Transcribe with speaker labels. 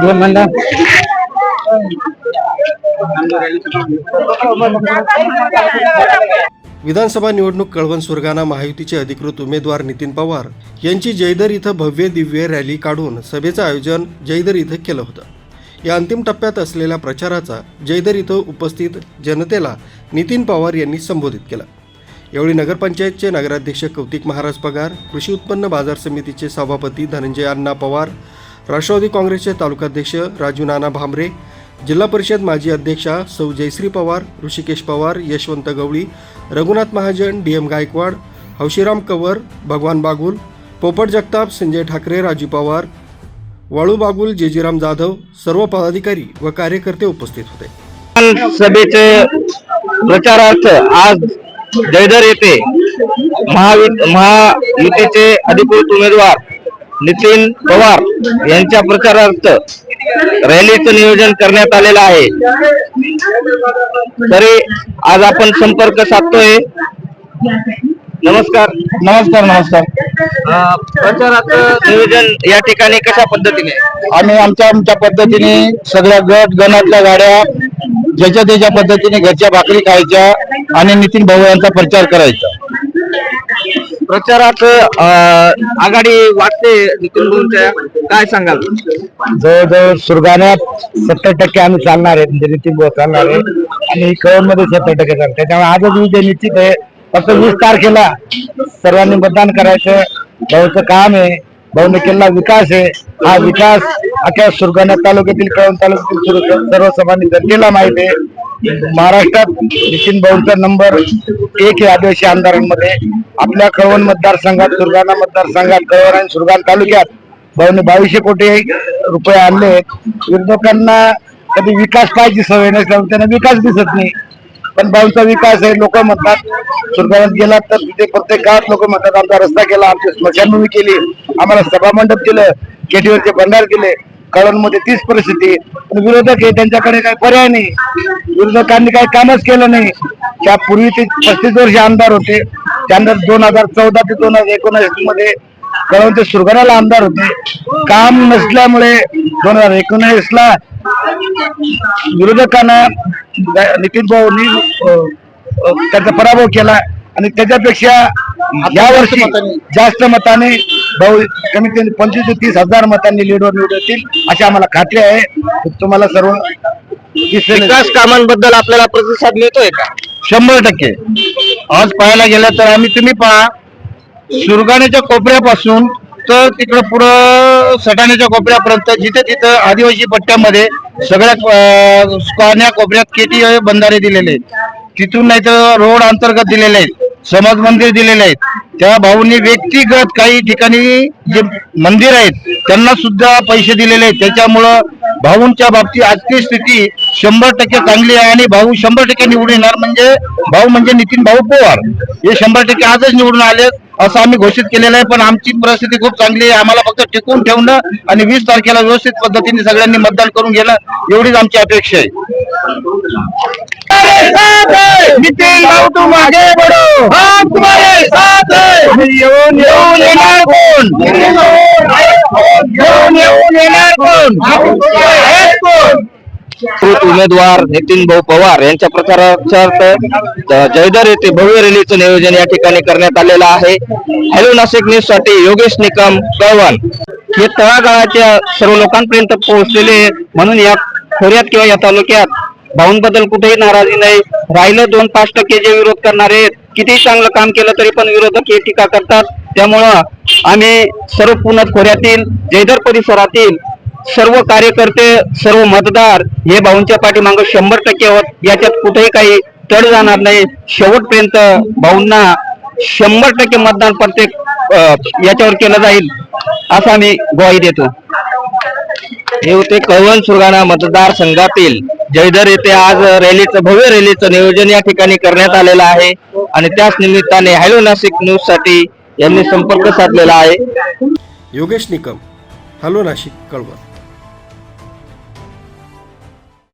Speaker 1: दोन म्हणला
Speaker 2: विधानसभा निवडणूक कळवण सुरगाणा महायुतीचे अधिकृत उमेदवार नितीन पवार यांची जयदर इथं भव्य दिव्य रॅली काढून सभेचं आयोजन जयदर इथं केलं होतं. या अंतिम टप्प्यात असलेल्या प्रचाराचा जयदर इथं उपस्थित जनतेला नितीन पवार यांनी संबोधित केला. यावेळी नगरपंचायतचे नगराध्यक्ष कौतिक महाराज पगार कृषी उत्पन्न बाजार समितीचे सभापती धनंजय अण्णा पवार राष्ट्रवादी काँग्रेसचे तालुकाध्यक्ष राजू नाना भांबरे जिल्हा परिषद माजी अध्यक्षा सौ जयश्री पवार ऋषिकेश पवार यशवंत गवळी रघुनाथ महाजन डी एम गायकवाड हौशीराम कंवर भगवान बागुल पोपट जगताप संजय ठाकरे राजू पवार वाळू बागुल जेजीराम जाधव सर्व पदाधिकारी व कार्यकर्ते उपस्थित होते.
Speaker 1: सभेचे प्रचारार्थ आज जयदर येथे महायुतीचे अधिकृत उमेदवार नितीन पवार यांच्या प्रचारार्थ रॅलीचं नियोजन करण्यात आलेलं आहे. तरी आज आपण संपर्क साधतोय. नमस्कार.
Speaker 3: नमस्कार नमस्कार.
Speaker 1: अं, प्रचाराचं नियोजन या ठिकाणी कशा पद्धतीने?
Speaker 3: आम्ही आमच्या आमच्या पद्धतीने सगळ्या गट गणातल्या गाड्या ज्याच्या त्याच्या पद्धतीने घरच्या भाकरी खायच्या आणि नितीन भाऊ यांचा प्रचार करायचा.
Speaker 1: प्रचारात अं, आघाडी वाटते नितीन भाऊंच्या. काय सांगाल?
Speaker 3: जवळजवळ सुरगाण्यात सत्तर टक्के आम्ही चालणार आहे म्हणजे नितीन भाऊ चालणार आहे. आणि कळवणमध्ये सत्तर टक्के चालणार त्याच्यामुळे आजच विजय निश्चित आहे. फक्त वीस तारखेला सर्वांनी मतदान करायचं. भाऊचं काम आहे. भाऊने केलेला विकास आहे. हा विकास अख्या सुरगाणा तालुक्यातील कळवण तालुक्यातील सर्व समानी जनतेला माहिती आहे. महाराष्ट्रात नितीन भाऊंचा नंबर एक आहे आदिवासी आमदारांमध्ये. आपल्या कळवण मतदारसंघात सुरगाणा मतदारसंघात कळवण आणि सुरगाण तालुक्यात भाऊने बावीसशे कोटी रुपये आणले. विरोधकांना कधी विकास पाहिजे सवय नाही त्यांना विकास दिसत नाही. पण भाऊंचा विकास आहे लोक म्हणतात सुरगाणात गेलात तर तिथे प्रत्येक गावात लोक म्हणतात आमचा रस्ता केला आमची स्मशानभूमी केली आम्हाला सभामंडप केलं केटीवरचे भंडार केले. कळणमध्ये तीच परिस्थिती आहे. पण विरोधक आहे त्यांच्याकडे काही पर्याय नाही. विरोधकांनी काही कामच केलं नाही. त्या पूर्वी ते पस्तीस वर्ष आमदार होते. त्यानंतर दोन हजार चौदा ते दोन हजार एकोणीसमध्ये कळवण ते सुरगाणाला आमदार होते. काम नसल्यामुळे दोन हजार एकोणीस ला विरोधकांना नितीन भाऊनी त्यांचा पराभव केला. आणि त्याच्यापेक्षा या वर्षी जास्त मताने भाऊ कमीत कमी पंचवीस ते तीस हजार मतांनी लीडवर निवडतील अशी आम्हाला खात्री आहे. तुम्हाला सर्व
Speaker 1: विकास कामांबद्दल आपल्याला प्रतिसाद मिळतोय का?
Speaker 3: शंभर टक्के. आज पाहायला गेलं तर आम्ही तुम्ही पहा सुरगाण्याच्या कोपऱ्यापासून तर तिकडं पुढं सटाण्याच्या कोपऱ्यापर्यंत जिथे तिथं आदिवासी पट्ट्यामध्ये सगळ्या कोपऱ्यात केटी बंधारे दिलेले आहेत. तिथून नाही तर रोड अंतर्गत दिलेले आहेत. समाज मंदिर दिलेले आहेत. त्या भाऊंनी व्यक्तिगत काही ठिकाणी जे मंदिर आहेत त्यांना सुद्धा पैसे दिलेले आहेत. त्याच्यामुळं भाऊंच्या बाबतीत आजची स्थिती शंभर टक्के चांगली आहे आणि भाऊ शंभर टक्के निवडून येणार म्हणजे भाऊ म्हणजे नितीन भाऊ पवार. हे शंभर टक्के आजच निवडून आले असं आम्ही घोषित केलेलं आहे पण आमची परिस्थिती खूप चांगली आहे. आम्हाला फक्त टिकून ठेवणं आणि वीस तारखेला व्यवस्थित पद्धतीने सगळ्यांनी मतदान करून घेणं एवढीच आमची अपेक्षा आहे. नितीन भाऊ तू मागे हम तुम्हारे साथ है। येऊन येऊन येणार कोण येऊन येऊन येणार कोण कोण
Speaker 1: उमेदवार नितीन भाऊ पवार यांच्या प्रचारार्थ जयदर येथे भव्य रॅलीचं नियोजन या ठिकाणी करण्यात आलेलं आहे. हॅलो नाशिक न्यूजसाठी योगेश निकम कळवण हे तळागाळाच्या सर्व लोकांपर्यंत पोहोचलेले म्हणून या खोऱ्यात किंवा या तालुक्यात भाऊंबद्दल कुठेही नाराजी नाही. राहिलं दोन पाच टक्के जे विरोध करणारे आहेत, कितीही चांगलं काम केलं तरी पण विरोधक हे टीका करतात. त्यामुळं आम्ही सर्व पुनत खोऱ्यातील जयदर परिसरातील सर्व कार्यकर्ते सर्व मतदार हे भाऊंच्या पाठीमागं शंभर टक्के होत याच्यात कुठेही काही तड जाणार नाही. शेवटपर्यंत भाऊंना शंभर टक्के मतदान प्रत्येक याच्यावर केलं जाईल असा आम्ही ग्वाही देतो. हे होते कळवण सुरगाणा मतदारसंघातील जयदर येथे आज रॅलीचं भव्य रॅलीचं नियोजन या ठिकाणी करण्यात आलेलं आहे. आणि त्याच निमित्ताने हॅलो नाशिक न्यूजसाठी यांनी संपर्क साधलेला आहे.
Speaker 2: योगेश निकम हॅलो नाशिक कळवण.